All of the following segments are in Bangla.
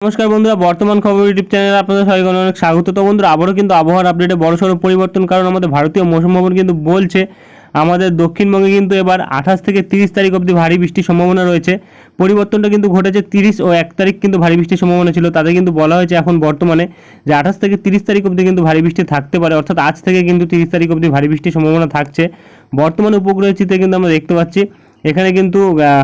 নমস্কার বন্ধুরা, বর্তমান খবর ইউটিউব চ্যানেলে আপনাদের সবাইকে অনেক স্বাগত। তো বন্ধুরা, আবারও কিন্তু আবহাওয়ার আপডেটে বড়সড় পরিবর্তন, কারণ আমাদের ভারতীয় মৌসুম ভবন কিন্তু বলছে, আমাদের দক্ষিণবঙ্গে কিন্তু এবার আঠাশ থেকে তিরিশ তারিখ অবধি ভারী বৃষ্টির সম্ভাবনা রয়েছে। পরিবর্তনটা কিন্তু ঘটেছে তিরিশ ও এক তারিখ কিন্তু ভারী বৃষ্টির সম্ভাবনা ছিল। তাদের কিন্তু বলা হয়েছে এখন বর্তমানে যে আঠাশ থেকে তিরিশ তারিখ অবধি কিন্তু ভারী বৃষ্টি থাকতে পারে, অর্থাৎ আজ থেকে কিন্তু তিরিশ তারিখ অবধি ভারী বৃষ্টির সম্ভাবনা থাকছে। বর্তমানে উপগ্রহ চিত্রে কিন্তু আমরা দেখতে পাচ্ছি এখানে কিন্তু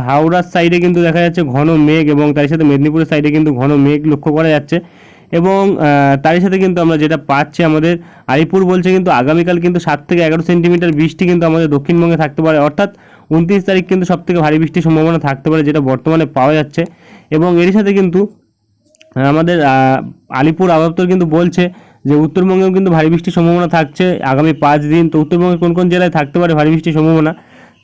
হাওড়ার সাইডে কিন্তু দেখা যাচ্ছে ঘন মেঘ এবং তার সাথে মেদিনীপুরের সাইডে কিন্তু ঘন মেঘ লক্ষ্য করা যাচ্ছে। এবং তারই সাথে কিন্তু আমরা যেটা পাচ্ছি আমাদের, আলিপুর বলছে কিন্তু আগামীকাল কিন্তু সাত থেকে এগারো সেন্টিমিটার বৃষ্টি কিন্তু আমাদের দক্ষিণবঙ্গে থাকতে পারে। অর্থাৎ উনত্রিশ তারিখ কিন্তু সব থেকে ভারী বৃষ্টির সম্ভাবনা থাকতে পারে যেটা বর্তমানে পাওয়া যাচ্ছে। এবং এর সাথে কিন্তু, আমাদের আলিপুর আবহাওয়া কিন্তু বলছে যে উত্তরবঙ্গেও কিন্তু ভারী বৃষ্টির সম্ভাবনা থাকছে আগামী পাঁচ দিন। তো উত্তরবঙ্গের কোন কোন জেলায় থাকতে পারে ভারী বৃষ্টির সম্ভাবনা?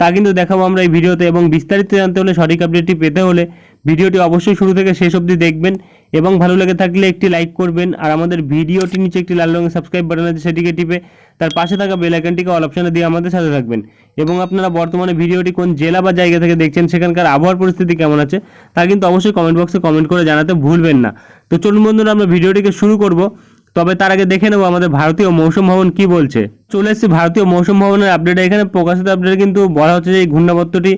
তা কিন্তু দেখাবো আমরা এই ভিডিওতে এবং বিস্তারিত জানতে হলে সঠিক আপডেটটি পেতে হলে ভিডিওটি অবশ্যই শুরু থেকে শেষ অবধি দেখবেন এবং ভালো লেগে থাকলে একটি লাইক করবেন আর আমাদের ভিডিওটি নিচে একটি লাল রঙের সাবস্ক্রাইব বাটন আছে সেটিকে টিপে তার পাশে থাকা বেল আইকনটিকে অল অপশনে দিয়ে আমাদের সাথে থাকবেন। এবং আপনারা বর্তমানে ভিডিওটি কোন জেলা বা জায়গা থেকে দেখছেন সেখানকার আবহাওয়ার পরিস্থিতি কেমন আছে তা কিন্তু অবশ্যই কমেন্ট বক্সে কমেন্ট করে জানাতে ভুলবেন না। তো চলুন বন্ধুরা, আমরা ভিডিওটিকে শুরু করব। তবে তার আগে দেখে নেব আমাদের ভারতীয় মৌসুম ভবন কি বলছে। চলে এসেছি ভারতীয় মৌসুম ভবনের আপডেট এখানে প্রকাশিত আপডেটে কিন্তু বলা হচ্ছে যে এই ঘূর্ণাবর্তটি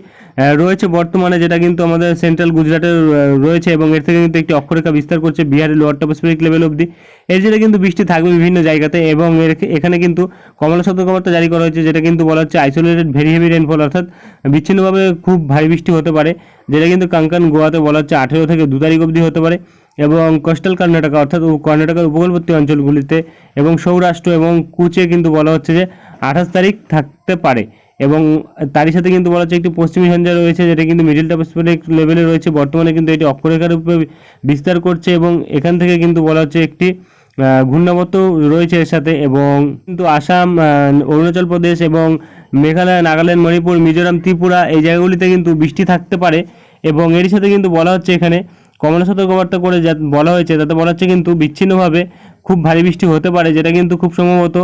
রয়েছে বর্তমানে, যেটা কিন্তু আমাদের সেন্ট্রাল গুজরাটের রয়েছে এবং এর থেকে কিন্তু একটি অক্ষরেখা বিস্তার করছে বিহারের লোয়ার টপোস্ফিরিক লেভেল অবধি। এর জেরে কিন্তু বৃষ্টি থাকবে বিভিন্ন জায়গাতে এবং এর এখানে কিন্তু কমলা সতর্কবার্তা জারি করা হয়েছে, যেটা কিন্তু বলা হচ্ছে আইসোলেটেড ভেরি হেভি রেনফল অর্থাৎ বিচ্ছিন্নভাবে খুব ভারী বৃষ্টি হতে পারে, যেটা কিন্তু কাঙ্কান গোয়াতে বলা হচ্ছে আঠেরো থেকে দু তারিখ অবধি হতে পারে। এবং কোস্টাল কর্ণাটকা অর্থাৎ কর্ণাটকের উপকূলবর্তী অঞ্চলগুলিতে এবং সৌরাষ্ট্র এবং কুচে কিন্তু বলা হচ্ছে যে আঠাশ তারিখ থাকতে পারে। এবং তারই সাথে কিন্তু বলা হচ্ছে একটি পশ্চিমী ঝঞ্ঝা রয়েছে, যেটা কিন্তু মিডিল টপোস্ফিরিক লেভেলে রয়েছে। বর্তমানে কিন্তু এটি অক্ষরেখার উপরে বিস্তার করছে এবং এখান থেকে কিন্তু বলা হচ্ছে একটি ঘূর্ণাবর্ত রয়েছে এর সাথে। এবং কিন্তু আসাম অরুণাচল প্রদেশ এবং মেঘালয়, নাগাল্যান্ড, মণিপুর, মিজোরাম, ত্রিপুরা এই জায়গাগুলিতে কিন্তু বৃষ্টি থাকতে পারে। এবং এর সাথে কিন্তু বলা হচ্ছে এখানে কমলা সতর্কবার্তা করে যা বলা হয়েছে, তাতে বলা হচ্ছে কিন্তু বিচ্ছিন্নভাবে খুব ভারী বৃষ্টি হতে পারে, যেটা কিন্তু খুব সম্ভবত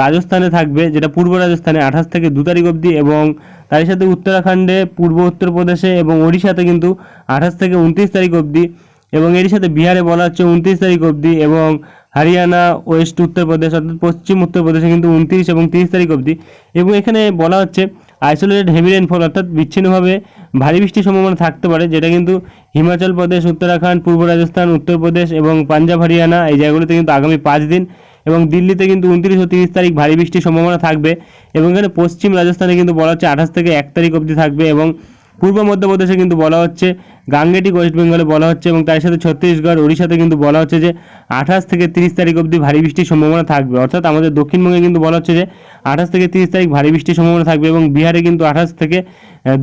রাজস্থানে থাকবে, যেটা পূর্ব রাজস্থানে আঠাশ থেকে দু তারিখ অবধি এবং তার সাথে উত্তরাখণ্ডে, পূর্ব উত্তরপ্রদেশে এবং ওড়িশাতে কিন্তু আঠাশ থেকে উনত্রিশ তারিখ অবধি এবং এর সাথে বিহারে বলা হচ্ছে উনত্রিশ তারিখ অবধি এবং হরিয়ানা ওয়েস্ট উত্তরপ্রদেশ অর্থাৎ পশ্চিম উত্তরপ্রদেশে কিন্তু উনত্রিশ এবং তিরিশ তারিখ অবধি। এবং এখানে বলা হচ্ছে আইসোলেটেড হেভি রেনফল অর্থাৎ বিচ্ছিন্নভাবে ভারী বৃষ্টির সম্ভাবনা থাকতে পারে, যেটা কিন্তু হিমাচল প্রদেশ, উত্তরাখণ্ড, পূর্ব রাজস্থান উত্তরপ্রদেশ এবং পাঞ্জাব, হরিয়ানা এই জায়গাগুলিতে কিন্তু আগামী পাঁচ দিন এবং দিল্লিতে কিন্তু উনত্রিশ ও তিরিশ তারিখ ভারী বৃষ্টির সম্ভাবনা থাকবে। এবং এখানে পশ্চিম রাজস্থানে কিন্তু বলা হচ্ছে আঠাশ থেকে এক তারিখ অবধি থাকবে এবং পূর্ব মধ্যপ্রদেশে কিন্তু বলা হচ্ছে গাঙ্গেটিক ওয়েস্ট বেঙ্গলে বলা হচ্ছে এবং তার সাথে ছত্তিশগড়, ওড়িশাতে কিন্তু বলা হচ্ছে যে, আঠাশ থেকে তিরিশ তারিখ অবধি ভারী বৃষ্টির সম্ভাবনা থাকবে। অর্থাৎ আমাদের দক্ষিণবঙ্গে কিন্তু বলা হচ্ছে যে, আঠাশ থেকে তিরিশ তারিখ ভারী বৃষ্টির সম্ভাবনা থাকবে এবং বিহারে কিন্তু আঠাশ থেকে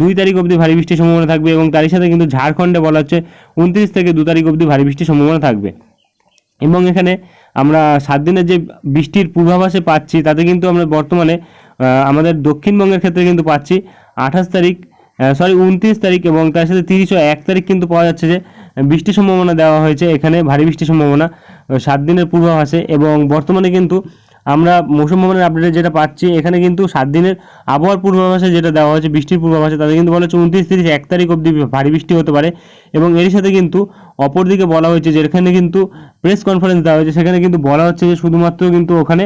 দুই তারিখ অবধি ভারী বৃষ্টির সম্ভাবনা থাকবে এবং তারই সাথে কিন্তু ঝাড়খণ্ডে বলা হচ্ছে উনত্রিশ থেকে দু তারিখ অবধি ভারী বৃষ্টির সম্ভাবনা থাকবে। এবং এখানে আমরা সাত দিনের যে বৃষ্টির পূর্বাভাসে পাচ্ছি, তাতে কিন্তু আমরা বর্তমানে আমাদের দক্ষিণবঙ্গের ক্ষেত্রে কিন্তু পাচ্ছি আঠাশ তারিখ সরি উনত্রিশ তারিখ এবং তার সাথে তিরিশ ও এক তারিখ কিন্তু পাওয়া যাচ্ছে যে বৃষ্টির সম্ভাবনা দেওয়া হয়েছে। এখানে ভারী বৃষ্টির সম্ভাবনা সাত দিনের পূর্বাভাসে এবং বর্তমানে কিন্তু আমরা মৌসুম ভবনের আপডেটে যেটা পাচ্ছি, এখানে কিন্তু সাত দিনের আবহাওয়ার পূর্বাভাসে যেটা দেওয়া হয়েছে, বৃষ্টির পূর্বাভাসে তাদের কিন্তু বলা হচ্ছে উনত্রিশ, তিরিশ, এক তারিখ অবধি ভারী বৃষ্টি হতে পারে এবং এর সাথে কিন্তু অপরদিকে বলা হয়েছে যে এখানে কিন্তু প্রেস কনফারেন্স দেওয়া হয়েছে, সেখানে কিন্তু বলা হচ্ছে যে শুধুমাত্র কিন্তু ওখানে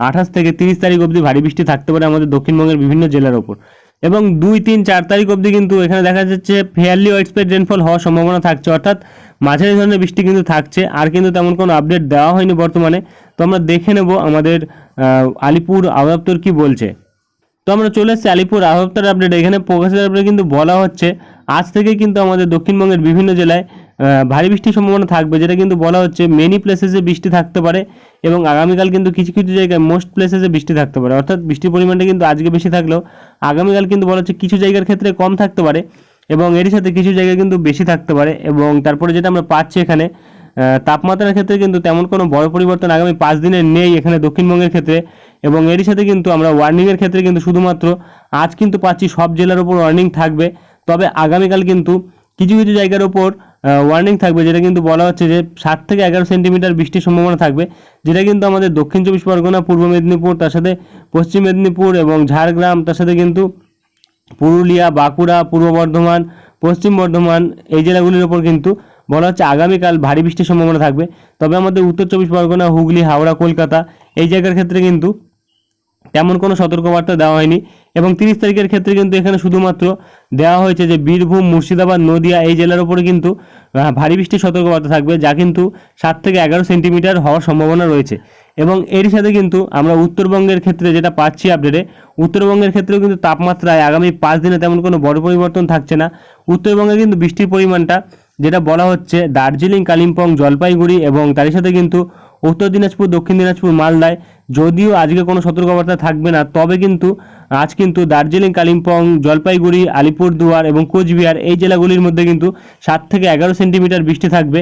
আঠাশ থেকে তিরিশ তারিখ অবধি ভারী বৃষ্টি থাকতে পারে আমাদের দক্ষিণবঙ্গের বিভিন্ন জেলার ওপর। এবং দুই, তিন, চার তারিখ অবধি কিন্তু এখানে দেখা যাচ্ছে ফেয়ারলি ওয়েক্সপেক্ট রেনফল হওয়ার সম্ভাবনা থাকছে। অর্থাৎ মাঝারি ধরনের বৃষ্টি কিন্তু থাকছে, আর কিন্তু তেমন কোনো আপডেট দেওয়া হয়নি বর্তমানে। তো আমরা দেখে নেব আমাদের আলিপুর আবহাওয়া কি বলছে। তো আমরা চলে এসেছি আলিপুর আবহাওয়া আপডেট এখানে প্রকাশের আপডেট কিন্তু বলা হচ্ছে, আজ থেকে কিন্তু আমাদের দক্ষিণবঙ্গের বিভিন্ন জেলায় ভারী বৃষ্টির সম্ভাবনা থাকবে, যেটা কিন্তু বলা হচ্ছে মেনি প্লেসেসে বৃষ্টি থাকতে পারে এবং আগামীকাল কিন্তু কিছু কিছু জায়গায় মোস্ট প্লেসেসে বৃষ্টি থাকতে পারে। অর্থাৎ বৃষ্টির পরিমাণটা কিন্তু আজকে বেশি থাকলেও আগামীকাল কিন্তু বলা হচ্ছে কিছু জায়গার ক্ষেত্রে কম থাকতে পারে এবং এরই সাথে কিছু জায়গায় কিন্তু বেশি থাকতে পারে এবং তারপরে যেটা আমরা পাচ্ছি এখানে তাপমাত্রার ক্ষেত্রে কিন্তু তেমন কোনো বড় পরিবর্তন আগামী পাঁচ দিনের নেই এখানে দক্ষিণবঙ্গের ক্ষেত্রে এবং এরই সাথে কিন্তু আমরা ওয়ার্নিংয়ের ক্ষেত্রে কিন্তু শুধুমাত্র আজ কিন্তু পাচ্ছি সব জেলার উপর ওয়ার্নিং থাকবে। তবে আগামীকাল কিন্তু কিছু কিছু জায়গার উপর ওয়ার্নিং থাকবে, যেটা কিন্তু বলা হচ্ছে যে সাত থেকে এগারো সেন্টিমিটার বৃষ্টির সম্ভাবনা থাকবে, যেটা কিন্তু আমাদের দক্ষিণ চব্বিশ পরগনা, পূর্ব মেদিনীপুর, তার সাথে পশ্চিম মেদিনীপুর এবং ঝাড়গ্রাম, তার সাথে কিন্তু পুরুলিয়া, বাঁকুড়া, পূর্ব বর্ধমান, পশ্চিম বর্ধমান, এই জেলাগুলির ওপর কিন্তু বলা হচ্ছে আগামীকাল ভারী বৃষ্টির সম্ভাবনা থাকবে। তবে আমাদের উত্তর চব্বিশ পরগনা, হুগলি, হাওড়া, কলকাতা, এই জায়গার ক্ষেত্রে কিন্তু তেমন কোনো সতর্কবার্তা দেওয়া হয়নি। এবং তিরিশ তারিখের ক্ষেত্রে কিন্তু এখানে শুধুমাত্র দেওয়া হয়েছে যে বীরভূম, মুর্শিদাবাদ, নদিয়া এই জেলার উপরে কিন্তু ভারী বৃষ্টির সতর্কবার্তা থাকবে, যা কিন্তু সাত থেকে এগারো সেন্টিমিটার হওয়ার সম্ভাবনা রয়েছে। এবং এর সাথে কিন্তু আমরা উত্তরবঙ্গের ক্ষেত্রে যেটা পাচ্ছি আপডেটে উত্তরবঙ্গের ক্ষেত্রেও কিন্তু তাপমাত্রায় আগামী পাঁচ দিনে তেমন কোনো বড় পরিবর্তন থাকছে না। উত্তরবঙ্গে কিন্তু বৃষ্টির পরিমাণটা, যেটা বলা হচ্ছে দার্জিলিং, কালিম্পং, জলপাইগুড়ি এবং তারই সাথে কিন্তু উত্তর দিনাজপুর, দক্ষিণ দিনাজপুর, মালদায়। যদিও আজকে কোনো সতর্কবার্তা থাকবে না, তবে কিন্তু, আজ কিন্তু দার্জিলিং, কালিম্পং, জলপাইগুড়ি, আলিপুরদুয়ার এবং কোচবিহার এই জেলাগুলির মধ্যে কিন্তু সাত থেকে এগারো সেন্টিমিটার বৃষ্টি থাকবে।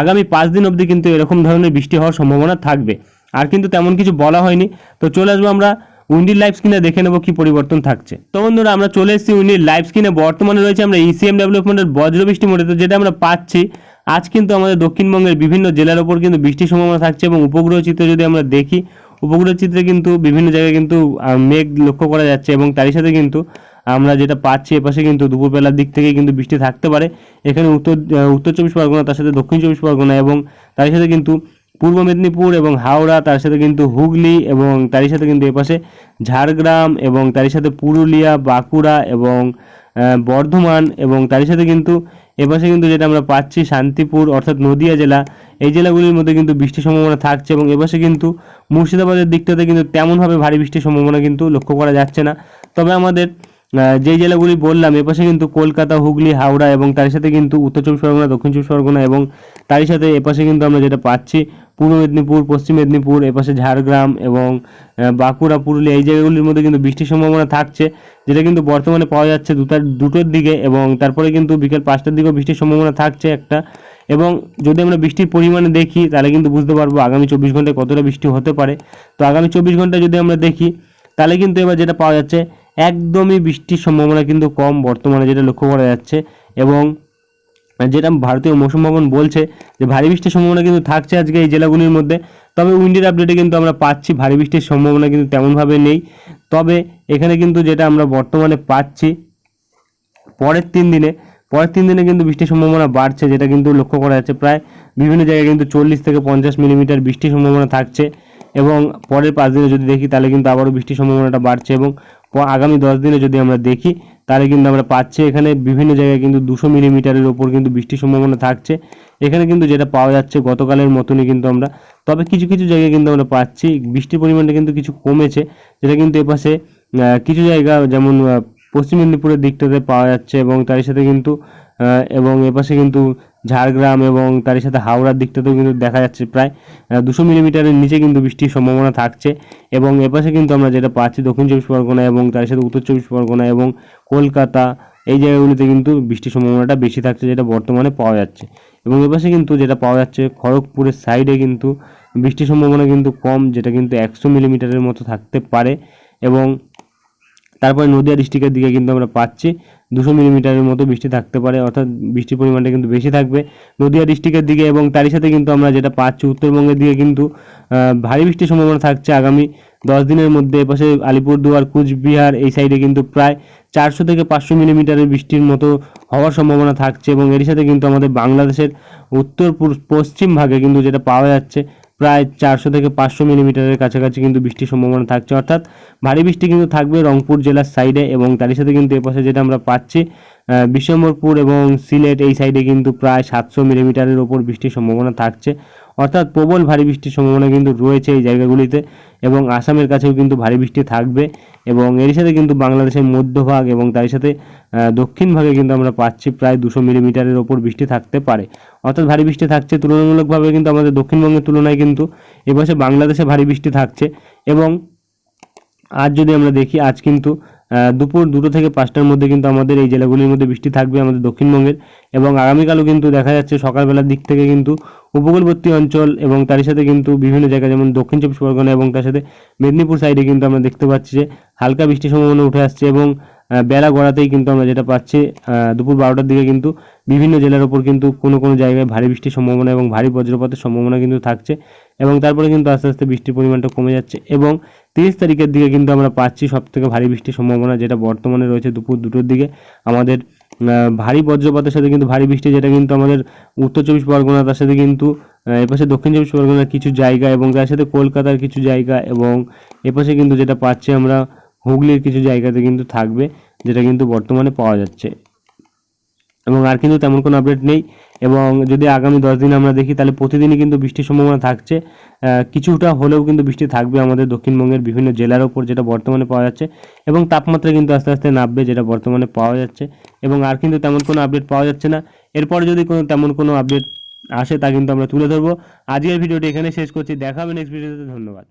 আগামী পাঁচ দিন অবধি কিন্তু এরকম ধরনের বৃষ্টি হওয়ার সম্ভাবনা থাকবে। আর কিন্তু তেমন কিছু বলা হয়নি। তো চলে আসব আমরা উইন্ডির লাইভ স্ক্রিনে, দেখে নেব কি পরিবর্তন থাকছে। তো বন্ধুরা, আমরা চলে এসেছি উইন্ডির লাইভ স্ক্রিনে। বর্তমানে রয়েছে আমরা E ইসিএম ডেভেলপমেন্টের বজ্র বৃষ্টি মোডে, তো যেটা আমরা পাচ্ছি আজ কিন্তু আমাদের দক্ষিণবঙ্গের বিভিন্ন জেলার ওপর কিন্তু বৃষ্টির সম্ভাবনা থাকছে এবং উপগ্রহ চিত্র যদি আমরা দেখি, উপগ্রহ চিত্রে কিন্তু বিভিন্ন জায়গায় কিন্তু মেঘ লক্ষ্য করা যাচ্ছে এবং তারই সাথে কিন্তু আমরা যেটা পাচ্ছি এপাশে কিন্তু দুপুরবেলার দিক থেকে কিন্তু বৃষ্টি থাকতে পারে। এখানে উত্তর উত্তর চব্বিশ পরগনা, তার সাথে দক্ষিণ চব্বিশ পরগনা এবং তার সাথে কিন্তু পূর্ব মেদিনীপুর এবং হাওড়া, তার সাথে কিন্তু হুগলি এবং তারই সাথে কিন্তু এপাশে ঝাড়গ্রাম এবং তারই সাথে পুরুলিয়া, বাঁকুড়া এবং বর্ধমান এবং তারই সাথে কিন্তু এপাশে কিন্তু যেটা আমরা পাচ্ছি শান্তিপুর, অর্থাৎ নদিয়া জেলা, এই জেলাগুলির মধ্যে কিন্তু বৃষ্টির সম্ভাবনা থাকছে এবং এপাশে কিন্তু মুর্শিদাবাদের দিকটাতে কিন্তু তেমনভাবে ভারী বৃষ্টির সম্ভাবনা কিন্তু লক্ষ্য করা যাচ্ছে না। তবে আমাদের যে জেলাগুলি বললাম এপাশে কিন্তু কলকাতা, হুগলি, হাওড়া এবং তার সাথে কিন্তু উত্তর চব্বিশ পরগনা, দক্ষিণ চব্বিশ পরগনা এবং তারই সাথে এপাশে কিন্তু আমরা যেটা পাচ্ছি, পূর্ব মেদিনীপুর, পশ্চিম মেদিনীপুর এপাশে ঝাড়গ্রাম এবং বাঁকুড়া, পুরুলিয়া, এই জায়গাগুলির মধ্যে কিন্তু বৃষ্টির সম্ভাবনা থাকছে, যেটা কিন্তু বর্তমানে পাওয়া যাচ্ছে দুটার, দুটোর দিকে এবং তারপরে কিন্তু বিকেল পাঁচটার দিকেও বৃষ্টির সম্ভাবনা থাকছে একটা এবং যদি আমরা বৃষ্টির পরিমাণে দেখি, তাহলে কিন্তু বুঝতে পারব আগামী চব্বিশ ঘন্টায় কতটা বৃষ্টি হতে পারে। তো আগামী চব্বিশ ঘন্টায় যদি আমরা দেখি, তাহলে কিন্তু এবার যেটা পাওয়া যাচ্ছে একদমই বৃষ্টির সম্ভাবনা কিন্তু কম বর্তমানে যেটা লক্ষ্য করা যাচ্ছে এবং যেটা ভারতীয় মৌসুম ভবন বলছে যে ভারী বৃষ্টির সম্ভাবনা কিন্তু থাকছে আজকে এই জেলাগুলির মধ্যে। তবে উইন্ডের আপডেটে কিন্তু আমরা পাচ্ছি ভারী বৃষ্টির সম্ভাবনা কিন্তু তেমনভাবে নেই। তবে এখানে কিন্তু যেটা আমরা বর্তমানে পাচ্ছি, পরের তিন দিনে, পরের তিন দিনে কিন্তু বৃষ্টির সম্ভাবনা বাড়ছে যেটা কিন্তু লক্ষ্য করা যাচ্ছে। প্রায় বিভিন্ন জায়গায় কিন্তু চল্লিশ থেকে পঞ্চাশ মিলিমিটার বৃষ্টির সম্ভাবনা থাকছে এবং পরের পাঁচ দিনে যদি দেখি তাহলে কিন্তু আবারও বৃষ্টির সম্ভাবনাটা বাড়ছে এবং আগামী দশ দিনে যদি আমরা দেখি, তাহলে কিন্তু আমরা পাচ্ছি এখানে বিভিন্ন জায়গায় কিন্তু দুশো মিলিমিটারের ওপর কিন্তু বৃষ্টির সম্ভাবনা থাকছে। এখানে কিন্তু যেটা পাওয়া যাচ্ছে গতকালের মতনই কিন্তু আমরা। তবে কিছু কিছু জায়গায় কিন্তু আমরা পাচ্ছি, বৃষ্টির পরিমাণটা কিন্তু কিছু কমেছে, যেটা কিন্তু এপাশে কিছু জায়গা যেমন পশ্চিম মেদিনীপুরের দিকটাতে পাওয়া যাচ্ছে এবং তার সাথে কিন্তু এবং এপাশে কিন্তু ঝাড়গ্রাম এবং তার সাথে হাওড়ার দিকটাতেও কিন্তু দেখা যাচ্ছে প্রায় দুশো মিলিমিটারের নিচে কিন্তু বৃষ্টির সম্ভাবনা থাকছে। এবং এপাশে কিন্তু আমরা যেটা পাচ্ছি দক্ষিণ চব্বিশ পরগনা এবং তার সাথে উত্তর চব্বিশ পরগনা এবং কলকাতা, এই জায়গাগুলিতে কিন্তু বৃষ্টির সম্ভাবনাটা বেশি থাকছে যেটা বর্তমানে পাওয়া যাচ্ছে। এবং এপাশে কিন্তু যেটা পাওয়া যাচ্ছে, খড়গপুরের সাইডে কিন্তু বৃষ্টির সম্ভাবনা কিন্তু কম, যেটা কিন্তু একশো মিলিমিটারের মতো থাকতে পারে। এবং তারপরে নদিয়া ডিস্ট্রিক্টের দিকে কিন্তু আমরা পাচ্ছি দুশো মিলিমিটারের মতো বৃষ্টি থাকতে পারে, অর্থাৎ বৃষ্টির পরিমাণটা কিন্তু বেশি থাকবে। নদিয়া ডিস্ট্রিক্টের দিকে এবং তারই সাথে কিন্তু আমরা যেটা পাচ্ছি, উত্তরবঙ্গের দিকে কিন্তু ভারী বৃষ্টির সম্ভাবনা থাকছে আগামী দশ দিনের মধ্যে। এপাশে আলিপুরদুয়ার, কুচবিহার এই সাইডে কিন্তু প্রায় চারশো থেকে পাঁচশো মিলিমিটারের বৃষ্টির মতো হওয়ার সম্ভাবনা থাকছে এবং এর সাথে কিন্তু আমাদের বাংলাদেশের উত্তর পশ্চিম ভাগে কিন্তু যেটা পাওয়া যাচ্ছে প্রায় চারশো থেকে পাঁচশো মিলিমিটারের কাছাকাছি কিন্তু বৃষ্টির সম্ভাবনা থাকছে। অর্থাৎ ভারী বৃষ্টি কিন্তু থাকবে রংপুর জেলার সাইডে এবং তারই সাথে কিন্তু এপাশে যেটা আমরা পাচ্ছি বিশ্বম্বরপুর এবং সিলেট এই সাইডে কিন্তু প্রায় সাতশো মিলিমিটারের ওপর বৃষ্টির সম্ভাবনা থাকছে। অর্থাৎ প্রবল ভারী বৃষ্টির সম্ভাবনা কিন্তু রয়েছে এই জায়গাগুলিতে এবং আসামের কাছেও কিন্তু ভারী বৃষ্টি থাকবে এবং এর সাথে কিন্তু বাংলাদেশের মধ্যভাগ এবং তার সাথে দক্ষিণ ভাগে কিন্তু আমরা পাচ্ছি প্রায় দুশো মিলিমিটারের ওপর বৃষ্টি থাকতে পারে। অর্থাৎ ভারী বৃষ্টি থাকছে তুলনামূলকভাবে কিন্তু আমাদের দক্ষিণবঙ্গের তুলনায় কিন্তু এবছর বাংলাদেশে ভারী বৃষ্টি থাকছে এবং আজ যদি আমরা দেখি, আজ কিন্তু দুপুর দুটো থেকে পাঁচটার মধ্যে কিন্তু আমাদের এই জেলাগুলির মধ্যে বৃষ্টি থাকবে আমাদের দক্ষিণবঙ্গের। এবং আগামীকালও কিন্তু দেখা যাচ্ছে সকালবেলার দিক থেকে কিন্তু উপকূলবর্তী অঞ্চল এবং তার সাথে কিন্তু বিভিন্ন জায়গা যেমন দক্ষিণ চব্বিশ পরগনা এবং তার সাথে মেদিনীপুর সাইডে কিন্তু আমরা দেখতে পাচ্ছি যে হালকা বৃষ্টির সম্ভাবনা উঠে আসছে এবং বেলা গড়াতেই কিন্তু আমরা যেটা পাচ্ছি দুপুর বারোটার দিকে কিন্তু বিভিন্ন জেলার ওপর কিন্তু কোনো কোনো জায়গায় ভারী বৃষ্টির সম্ভাবনা এবং ভারী বজ্রপাতের সম্ভাবনা কিন্তু থাকছে এবং তারপরে কিন্তু আস্তে আস্তে বৃষ্টির পরিমাণটা কমে যাচ্ছে এবং তিরিশ তারিখের দিকে কিন্তু আমরা পাচ্ছি সব থেকে ভারী বৃষ্টির সম্ভাবনা যেটা বর্তমানে রয়েছে দুপুর দুটোর দিকে। আমাদের ভারী বজ্রপাতের সাথে কিন্তু ভারী বৃষ্টি যেটা কিন্তু আমাদের উত্তর চব্বিশ পরগনা তার সাথে কিন্তু এপাশে দক্ষিণ চব্বিশ পরগনার কিছু জায়গা এবং তার সাথে কলকাতার কিছু জায়গা এবং এপাশে কিন্তু যেটা পাচ্ছি আমরা হুগলির কিছু জায়গাতে কিন্তু থাকবে, যেটা কিন্তু বর্তমানে পাওয়া যাচ্ছে। এবং আর কিন্তু তেমন কোনো আপডেট নেই। এবং যদি আগামী দশ দিন আমরা দেখি, তাহলে প্রতিদিনই কিন্তু বৃষ্টির সম্ভাবনা থাকছে। কিছুটা হলেও কিন্তু বৃষ্টি থাকবে আমাদের দক্ষিণবঙ্গের বিভিন্ন জেলার ওপর, যেটা বর্তমানে পাওয়া যাচ্ছে। এবং তাপমাত্রা কিন্তু আস্তে আস্তে নামবে, যেটা বর্তমানে পাওয়া যাচ্ছে। এবং আর কিন্তু তেমন কোনো আপডেট পাওয়া যাচ্ছে না। এরপর যদি কোনো, তেমন কোনো আপডেট আসে, তা কিন্তু আমরা তুলে ধরবো। আজকের ভিডিওটি এখানে শেষ করছি। দেখা হবে নেক্সট ধন্যবাদ।